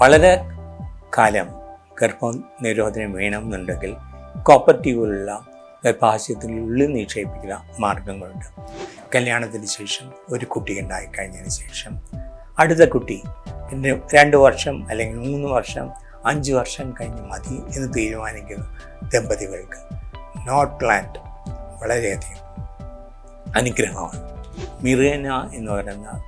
വളരെ കാലം ഗർഭം നിരോധനം വേണമെന്നുണ്ടെങ്കിൽ കോപ്പർട്ടീവുള്ള ഗർഭാശയത്തിനുള്ളിൽ നിക്ഷേപിക്കുന്ന മാർഗങ്ങളുണ്ട്. കല്യാണത്തിന് ശേഷം ഒരു കുട്ടി ഉണ്ടായി കഴിഞ്ഞതിന് ശേഷം അടുത്ത കുട്ടി രണ്ട് വർഷം അല്ലെങ്കിൽ മൂന്ന് വർഷം അഞ്ച് വർഷം കഴിഞ്ഞ് മതി എന്ന് തീരുമാനിക്കുന്ന ദമ്പതികൾക്ക് നോട്ട് പ്ലാന്റ് വളരെയധികം അനുഗ്രഹമാണ്. മിറേന എന്ന് പറയുന്ന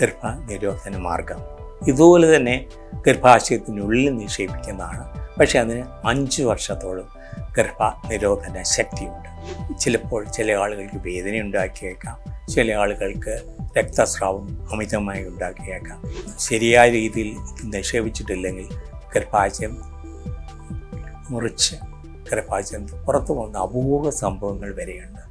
ഗർഭ നിരോധന മാർഗം. ഇതുപോലെ തന്നെ ഗർഭാശയത്തിനുള്ളിൽ നിക്ഷേപിക്കുന്നതാണ്. പക്ഷെ അതിന് അഞ്ച് വർഷത്തോളം ഗർഭ നിരോധന ശക്തിയുണ്ട്. ചിലപ്പോൾ ചില ആളുകൾക്ക് വേദന ഉണ്ടാക്കിയേക്കാം. ചില ആളുകൾക്ക് രക്തസ്രാവം അമിതമായി ഉണ്ടാക്കിയേക്കാം. ശരിയായ രീതിയിൽ നിക്ഷേപിച്ചിട്ടില്ലെങ്കിൽ ഗർഭാശയം മുറിച്ച് ഗർഭാശയം പുറത്തു പോകുന്ന അപൂർവ സംഭവങ്ങൾ വരെയുണ്ട്.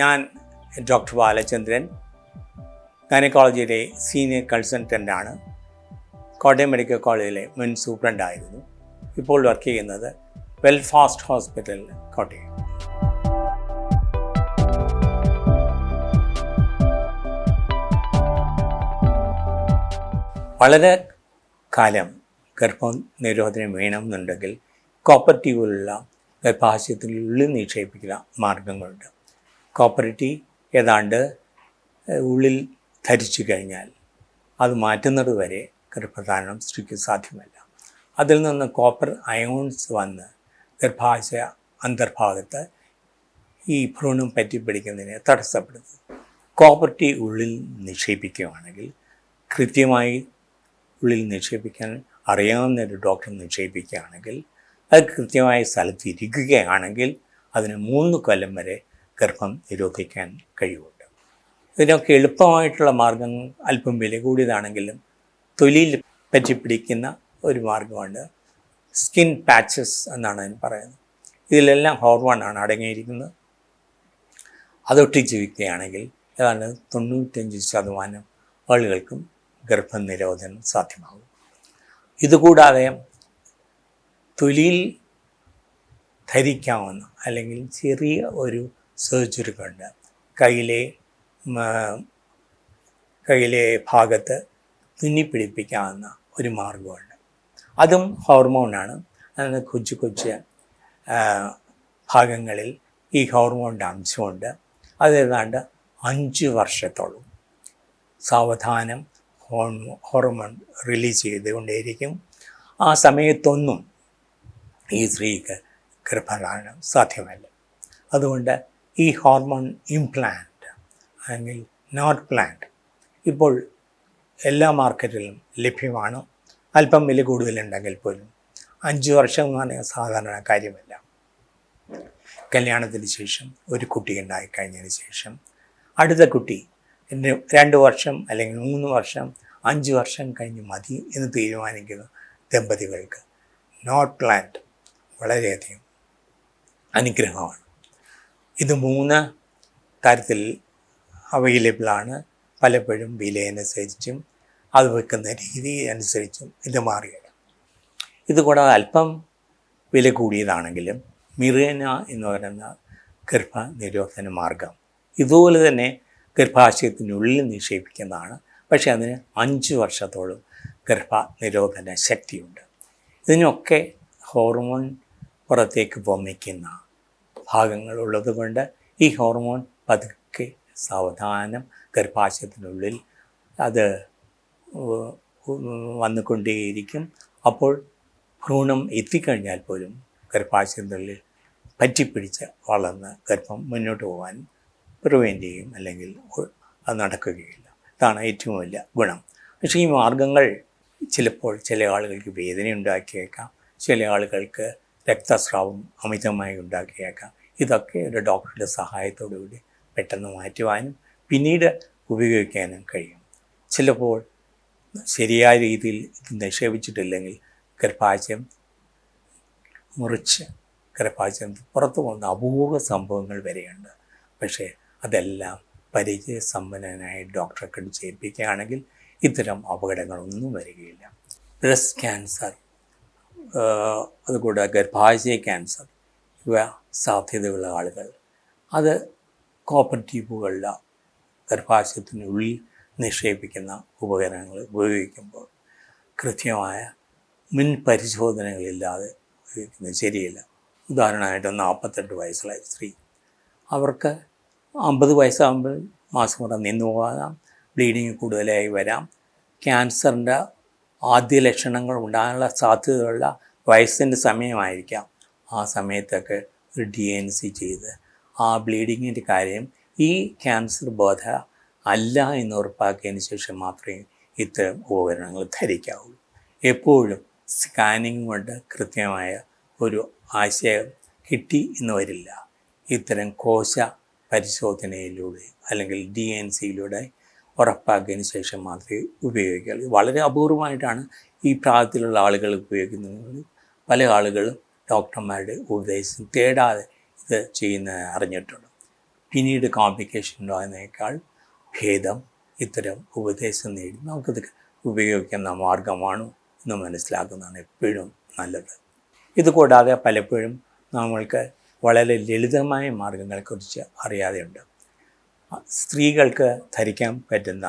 ഞാൻ ഡോക്ടർ ബാലചന്ദ്രൻ ഗൈനക്കോളജിയിലെ സീനിയർ കൺസൾട്ടന്റാണ്. കോട്ടയം മെഡിക്കൽ കോളേജിലെ മുൻ സൂപ്രണ്ടായിരുന്നു ഇപ്പോൾ വർക്ക് ചെയ്യുന്നത് വെൽഫാസ്റ്റ് ഹോസ്പിറ്റൽ കോട്ടയം. വളരെ കാലം ഗർഭം നിരോധനം വേണമെന്നുണ്ടെങ്കിൽ കോപ്പർട്ടീവുള്ള ഗർഭാശയത്തിനുള്ളിൽ നിക്ഷേപിക്കുന്ന മാർഗങ്ങളുണ്ട്. കോപ്പറിറ്റി ഏതാണ്ട് ഉള്ളിൽ ധരിച്ചു കഴിഞ്ഞാൽ അത് മാറ്റുന്നത് വരെ ഗർഭധാരണം സ്ത്രീക്ക് സാധ്യമല്ല. അതിൽ നിന്ന് കോപ്പർ അയോൺസ് വന്ന് ഗർഭാശയ അന്തർഭാഗത്ത് ഈ ഭ്രൂണം പറ്റി പിടിക്കുന്നതിനെ തടസ്സപ്പെടുന്നു. കോപ്പർട്ടി ഉള്ളിൽ നിക്ഷേപിക്കുകയാണെങ്കിൽ കൃത്യമായി ഉള്ളിൽ നിക്ഷേപിക്കാൻ അറിയാവുന്ന ഒരു ഡോക്ടർ നിക്ഷേപിക്കുകയാണെങ്കിൽ അത് കൃത്യമായ സ്ഥലത്ത് ഇരിക്കുകയാണെങ്കിൽ അതിന് മൂന്ന് കൊല്ലം വരെ ഗർഭം നിരോധിക്കാൻ കഴിവുണ്ട്. ഇതിനൊക്കെ എളുപ്പമായിട്ടുള്ള മാർഗങ്ങൾ അല്പം വില കൂടിയതാണെങ്കിലും തൊലിയിൽ പറ്റിപ്പിടിക്കുന്ന ഒരു മാർഗമാണ് സ്കിൻ പാച്ചസ് എന്നാണ് അതിന് പറയുന്നത്. ഇതിലെല്ലാം ഹോർമോണാണ് അടങ്ങിയിരിക്കുന്നത്. അതൊട്ടി ജീവിക്കുകയാണെങ്കിൽ ഏതാണ്ട് തൊണ്ണൂറ്റഞ്ച് ശതമാനം ആളുകൾക്കും ഗർഭനിരോധനം സാധ്യമാകും. ഇതുകൂടാതെ തൊലിയിൽ ധരിക്കാവുന്ന അല്ലെങ്കിൽ ചെറിയ ഒരു സർജറികളുണ്ട് കയ്യിലെ കയ്യിലെ ഭാഗത്ത് തുന്നിപ്പിടിപ്പിക്കാവുന്ന ഒരു മാർഗമുണ്ട് അതും ഹോർമോണാണ്. അതിന് കൊച്ചു കൊച്ചു ഭാഗങ്ങളിൽ ഈ ഹോർമോണിന്റെ അംശമുണ്ട്. അത് ഏതാണ്ട് അഞ്ച് വർഷത്തോളം സാവധാനം ഹോർമോ ഹോർമോൺ റിലീസ് ചെയ്തുകൊണ്ടേയിരിക്കും. ആ സമയത്തൊന്നും ഈ സ്ത്രീക്ക് ഗർഭധാരണം സാധ്യമല്ല. അതുകൊണ്ട് ഈ ഹോർമോൺ ഇംപ്ലാന്റ് അല്ലെങ്കിൽ നോട്ട് പ്ലാന്റ് ഇപ്പോൾ എല്ലാ മാർക്കറ്റിലും ലഭ്യമാണ്. അല്പം വില കൂടുതലുണ്ടെങ്കിൽ പോലും അഞ്ച് വർഷം എന്ന് പറഞ്ഞാൽ സാധാരണ കാര്യമല്ല. കല്യാണത്തിന് ശേഷം ഒരു കുട്ടി ഉണ്ടായി കഴിഞ്ഞതിന് ശേഷം അടുത്ത കുട്ടി രണ്ട് വർഷം അല്ലെങ്കിൽ മൂന്ന് വർഷം അഞ്ച് വർഷം കഴിഞ്ഞ് മതി എന്ന് തീരുമാനിക്കുന്ന ദമ്പതികൾക്ക് നോട്ട് പ്ലാന്റ് വളരെയധികം അനുഗ്രഹമാണ്. ഇത് മൂന്ന് തരത്തിൽ അവൈലബിളാണ് പലപ്പോഴും വിലയനുസരിച്ചും അത് വെക്കുന്ന രീതി അനുസരിച്ചും ഇത് മാറിയത് ഇതുകൂടാതെ അല്പം വില കൂടിയതാണെങ്കിലും മിറേന എന്ന് പറയുന്ന ഗർഭ നിരോധന മാർഗം ഇതുപോലെ തന്നെ ഗർഭാശയത്തിനുള്ളിൽ നിക്ഷേപിക്കുന്നതാണ്. പക്ഷേ അതിന് അഞ്ച് വർഷത്തോളം ഗർഭ നിരോധന ശക്തിയുണ്ട്. ഇതിനൊക്കെ ഹോർമോൺ പുറത്തേക്ക് പൊമ്മിക്കുന്ന ഭാഗങ്ങളുള്ളത് ഉള്ളതുകൊണ്ട് ഈ ഹോർമോൺ പതുക്കെ സാവധാനം ഗർഭാശയത്തിനുള്ളിൽ അത് വന്നുകൊണ്ടേയിരിക്കും. അപ്പോൾ ഭ്രൂണം എത്തിക്കഴിഞ്ഞാൽ പോലും ഗർഭാശയത്തിനുള്ളിൽ പറ്റിപ്പിടിച്ച് വളർന്ന് ഗർഭം മുന്നോട്ട് പോകാൻ പ്രിവെന്റ് ചെയ്യും അല്ലെങ്കിൽ അത് നടക്കുകയില്ല. ഇതാണ് ഏറ്റവും വലിയ ഗുണം. പക്ഷേ ഈ മാർഗങ്ങൾ ചിലപ്പോൾ ചില ആളുകൾക്ക് വേദന ഉണ്ടാക്കിയേക്കാം ചില ആളുകൾക്ക് രക്തസ്രാവം അമിതമായി ഉണ്ടാക്കിയേക്കാം. ഇതൊക്കെ ഒരു ഡോക്ടറുടെ സഹായത്തോടുകൂടി പെട്ടെന്ന് മാറ്റുവാനും പിന്നീട് ഉപയോഗിക്കാനും കഴിയും. ചിലപ്പോൾ ശരിയായ രീതിയിൽ ഇത് നിക്ഷേപിച്ചിട്ടില്ലെങ്കിൽ ഗർഭാശയം മുറിച്ച് ഗർഭാശയം പുറത്തു പോകുന്ന അപൂർവ സംഭവങ്ങൾ വരെയുണ്ട്. പക്ഷേ അതെല്ലാം പരിചയസമ്പന്നനായ ഡോക്ടറെ കണ്ട് ചെയ്യിപ്പിക്കുകയാണെങ്കിൽ ഇത്തരം അപകടങ്ങളൊന്നും വരികയില്ല. ബ്രസ്റ്റ് ക്യാൻസർ അതുകൂടാതെ ഗർഭാശയ ക്യാൻസർ ഇവ സാധ്യതയുള്ള ആളുകൾ. അത് കോപ്പർ ഗർഭാശയത്തിനുള്ളിൽ നിക്ഷേപിക്കുന്ന ഉപകരണങ്ങൾ ഉപയോഗിക്കുമ്പോൾ കൃത്യമായ മുൻ പരിശോധനകളില്ലാതെ ഉപയോഗിക്കുന്നത് ശരിയല്ല. ഉദാഹരണമായിട്ട് നാൽപ്പത്തെട്ട് വയസ്സുള്ള സ്ത്രീ. അവർക്ക് അമ്പത് വയസ്സാകുമ്പോൾ മാസം കൂടെ നിന്നു പോകാം ബ്ലീഡിങ് കൂടുതലായി വരാം. ക്യാൻസറിന്റെ ആദ്യ ലക്ഷണങ്ങൾ ഉണ്ടാകാനുള്ള സാധ്യതയുള്ള വയസ്സിന്റെ സമയമായിരിക്കാം. ആ സമയത്തൊക്കെ ഒരു ഡി എൻ സി ചെയ്ത് ആ ബ്ലീഡിങ്ങിന്റെ കാര്യം ഈ ക്യാൻസർ ബോധ അല്ല എന്ന് ഉറപ്പാക്കിയതിന് ശേഷം മാത്രമേ ഇത്തരം ഉപകരണങ്ങൾ ധരിക്കാവുള്ളൂ എപ്പോഴും സ്കാനിങ് കൊണ്ട് കൃത്യമായ ഒരു ആശയം കിട്ടി എന്ന് വരില്ല. ഇത്തരം കോശ പരിശോധനയിലൂടെ അല്ലെങ്കിൽ ഡി എൻ സിയിലൂടെ ഉറപ്പാക്കിയതിന് ശേഷം മാത്രമേ ഉപയോഗിക്കുകയുള്ളൂ വളരെ അപൂർവമായിട്ടാണ് ഈ പ്രായത്തിലുള്ള ആളുകൾ ഉപയോഗിക്കുന്നത്. പല ആളുകളും ഡോക്ടർമാരുടെ ഉപദേശം തേടാതെ ഇത് ചെയ്യുന്ന അറിഞ്ഞിട്ടുണ്ട്. പിന്നീട് കോംപ്ലിക്കേഷൻ ഉണ്ടാകുന്നതിനേക്കാൾ ഭേദം ഇത്തരം ഉപദേശം നേടി. നമുക്കിത് ഉപയോഗിക്കുന്ന മാർഗമാണ് എന്ന് മനസ്സിലാക്കുന്നതാണ് എപ്പോഴും നല്ലത്. ഇതുകൂടാതെ പലപ്പോഴും നമ്മൾക്ക് വളരെ ലളിതമായ മാർഗങ്ങളെക്കുറിച്ച് അറിയാതെയുണ്ട്. സ്ത്രീകൾക്ക് ധരിക്കാൻ പറ്റുന്ന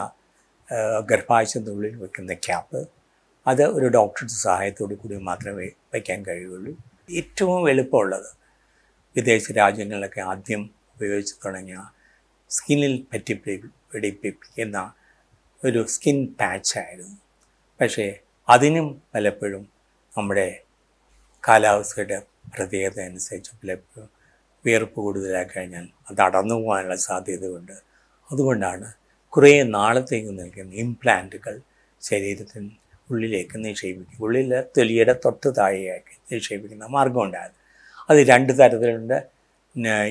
ഗർഭാശയത്തിനുള്ളിൽ വെക്കുന്ന ക്യാപ്പ് അത് ഒരു ഡോക്ടറുടെ സഹായത്തോടു കൂടി മാത്രമേ വയ്ക്കാൻ കഴിയുള്ളൂ. ഏറ്റവും എളുപ്പമുള്ളത്. വിദേശ രാജ്യങ്ങളിലൊക്കെ ആദ്യം ഉപയോഗിച്ച് തുടങ്ങിയ സ്കിന്നിൽ പറ്റി പിടി- പിടിപ്പിക്കുന്ന ഒരു സ്കിൻ പാച്ചായിരുന്നു പക്ഷേ അതിനും പലപ്പോഴും നമ്മുടെ കാലാവസ്ഥയുടെ പ്രത്യേകത അനുസരിച്ച് പലപ്പോഴും വിയർപ്പ് കൂടുതലായി കഴിഞ്ഞാൽ അത് അടന്നു പോകാനുള്ള സാധ്യതയുണ്ട് അതുകൊണ്ടാണ് കുറേ നാളത്തേക്ക് നിൽക്കുന്ന ഇംപ്ലാന്റുകൾ ശരീരത്തിന് ഉള്ളിലേക്ക് നിക്ഷേപിക്കും. ഉള്ളിൽ തൊലിയുടെ തൊട്ട് താഴെയാക്കി നിക്ഷേപിക്കുന്ന മാർഗമുണ്ടായത് അത് രണ്ട് തരത്തിലുണ്ട്.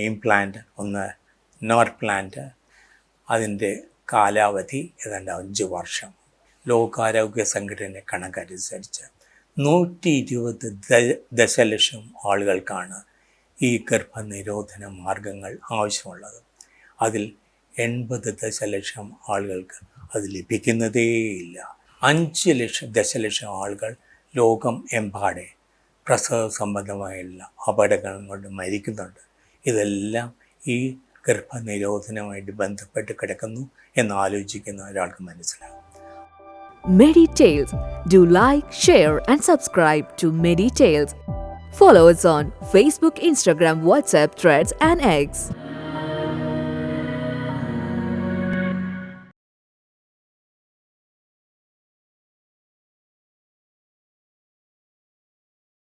ഇംപ്ലാന്റ് ഒന്ന് നോട്ട് പ്ലാന്റ് അതിന്റെ കാലാവധി ഏതാണ്ട് അഞ്ച് വർഷം. ലോകാരോഗ്യ സംഘടന കണക്കനുസരിച്ച് നൂറ്റി ഇരുപത് ദശലക്ഷം ആളുകൾക്കാണ് ഈ ഗർഭനിരോധന മാർഗങ്ങൾ ആവശ്യമുള്ളത്. അതിൽ എൺപത് ദശലക്ഷം ആളുകൾക്ക് അത് ലഭിക്കുന്നതേയില്ല. അഞ്ച് ലക്ഷം ദശലക്ഷം ആളുകൾ ലോകം എമ്പാടെ പ്രസവ സംബന്ധമായുള്ള അപകടങ്ങൾ കൊണ്ട് മരിക്കുന്നുണ്ട് ഇതെല്ലാം ഈ ഗർഭനിരോധനവുമായിട്ട് ബന്ധപ്പെട്ട് കിടക്കുന്നു എന്ന് ആലോചിക്കുന്ന ഒരാൾക്ക് മനസ്സിലാകും Meditales. Do like, share, and subscribe to Meditales. Follow us on Facebook, Instagram, WhatsApp, Threads, and X.